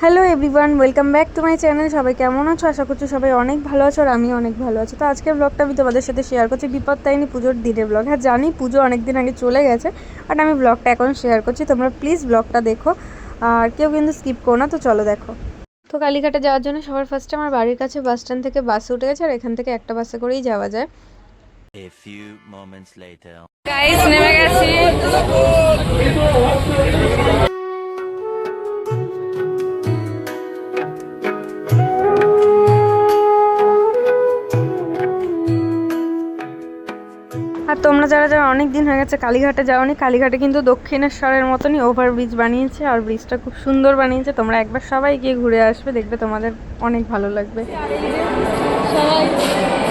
Hello everyone welcome back to my channel সবাই কেমন আছো? আশা করছি সবাই অনেক ভালো আছো আর আমি অনেক ভালো আছি। তো আজকের ব্লগটা আমি তোমাদের সাথে শেয়ার করছি বিপদ তাইনি পুজোর দিনের ব্লগ হ্যাঁ জানি পুজো অনেক দিন আগে চলে গেছে বাট আমি ব্লগটা এখন শেয়ার করছি। তোমরা প্লিজ ব্লগটা দেখো আর কেউ কিন্তু স্কিপ করো না তো চলো দেখো। তো কালীঘাটে যাওয়ার জন্য সবার ফার্স্টে আমার বাড়ির কাছে বাস স্ট্যান্ড থেকে বাসে উঠে গেছে আর এখান থেকে একটা বাসে করেই যাওয়া যায়। A few moments later. Guys নেমে গেছি। আর তোমরা যারা যারা অনেক দিন হয়ে গেছে কালীঘাটে যাওনি, কালীঘাটে কিন্তু দক্ষিণেশ্বরের মতনই ওভারব্রিজ বানিয়েছে আর ব্রিজটা খুব সুন্দর বানিয়েছে। তোমরা একবার সবাই গিয়ে ঘুরে আসবে, দেখবে তোমাদের অনেক ভালো লাগবে। চলো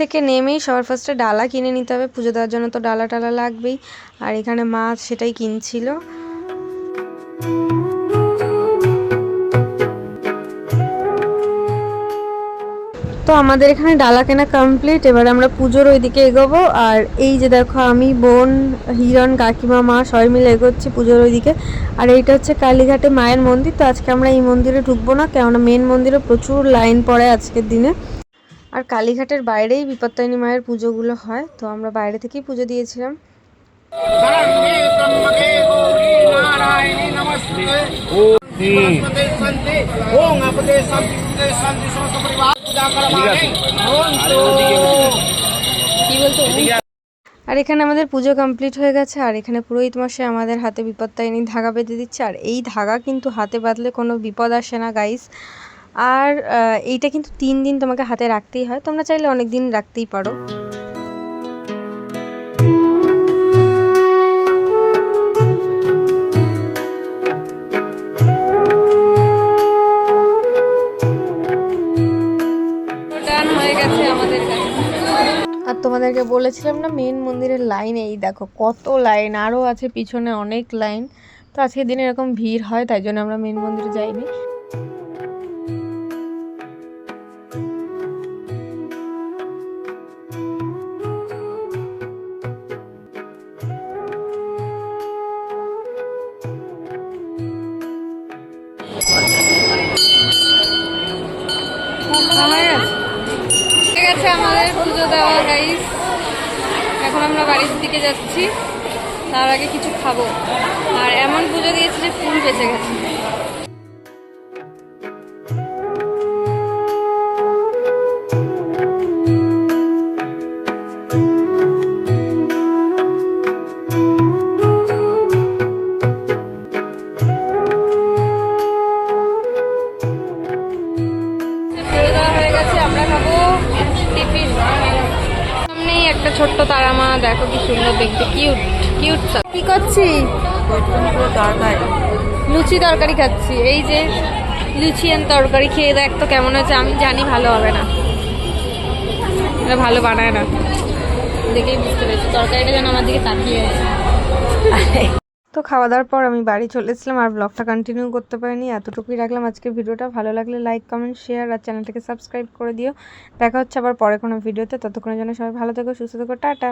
থেকে নেমেই সবার ফার্স্টে ডালা কিনে নিতে হবে। পুজো দেওয়ার জন্য তো ডালা টালা লাগবেই। আর এখানে মাছ সেটাই কিনছিল। তো আমাদের এখানে ডালা কেনা কমপ্লিট এবার আমরা পুজোর ওইদিকে এগোবো। আর এই যে দেখো, আমি, বোন, হিরণ, কাকিমা, মা, সবাই মিলে এগোচ্ছি পুজোর ওইদিকে। আর এইটা হচ্ছে কালীঘাটে মায়ের মন্দির। তো আজকে আমরা এই মন্দিরে ঢুকবো না, কেননা মেন মন্দিরে প্রচুর লাইন পড়ে আজকের দিনে। আর কালীঘাটের বাইরেই বিপত্তায়নী মায়ের পুজোগুলো হয়, তো আমরা বাইরে থেকেই পুজো দিয়েছিলাম। আর এখানে আমাদের পুজো কমপ্লিট হয়ে গেছে, আর এখানে পুরোহিত মশাই আমাদের হাতে বিপদটাই নিয়ে ধাগা বেঁধে দিচ্ছে, আর এই ধাগা কিন্তু হাতে বাঁধলে কোনো বিপদ আসে না গাইস আর এইটা কিন্তু তিন দিন তোমাকে হাতে রাখতেই হয়। তোমরা চাইলে অনেক দিন রাখতেই পারো। আর তোমাদেরকে বলেছিলাম না, মেন মন্দিরের লাইন এই দেখো, কত লাইন আরও আছে পিছনে অনেক লাইন তো আজকের দিনে এরকম ভিড় হয়, তাই জন্য আমরা মেন মন্দিরে যাইনি। গেছে আমাদের পুজো দেওয়া গাইস এখন আমরা বাড়ির দিকে যাচ্ছি। তার আগে কিছু খাব। আর এমন পুজো দিয়েছি যে ফুল বেঁচে গেছে। সামনেই একটা ছোট্ট তারা মা দেখো কি সুন্দর দেখতে কিউট কিউট কি করছি লুচি তরকারি খাচ্ছি এই যে লুচি আর তরকারি খেয়ে দেখ তো কেমন আছে আমি জানি ভালো হবে না। এটা ভালো বানায় না। দেখেই বুঝতে পেরেছি তরকারিটা যেন আমার দিকে তাকিয়ে আছে। তো খাওয়া দাওয়ার পর আমি বাড়ি চলে এসেছিলাম আর ব্লগটা কন্টিনিউ করতে পারিনি। এতটুকুই রাখলাম আজকের ভিডিওটা। ভালো লাগলে লাইক কমেন্ট শেয়ার আর চ্যানেলটাকে সাবস্ক্রাইব করে দিও। দেখা হচ্ছে আবার পরে কোনো ভিডিওতে। ততক্ষণের জন্য সবাই ভালো থেকো, সুস্থ থেকো, টাটা!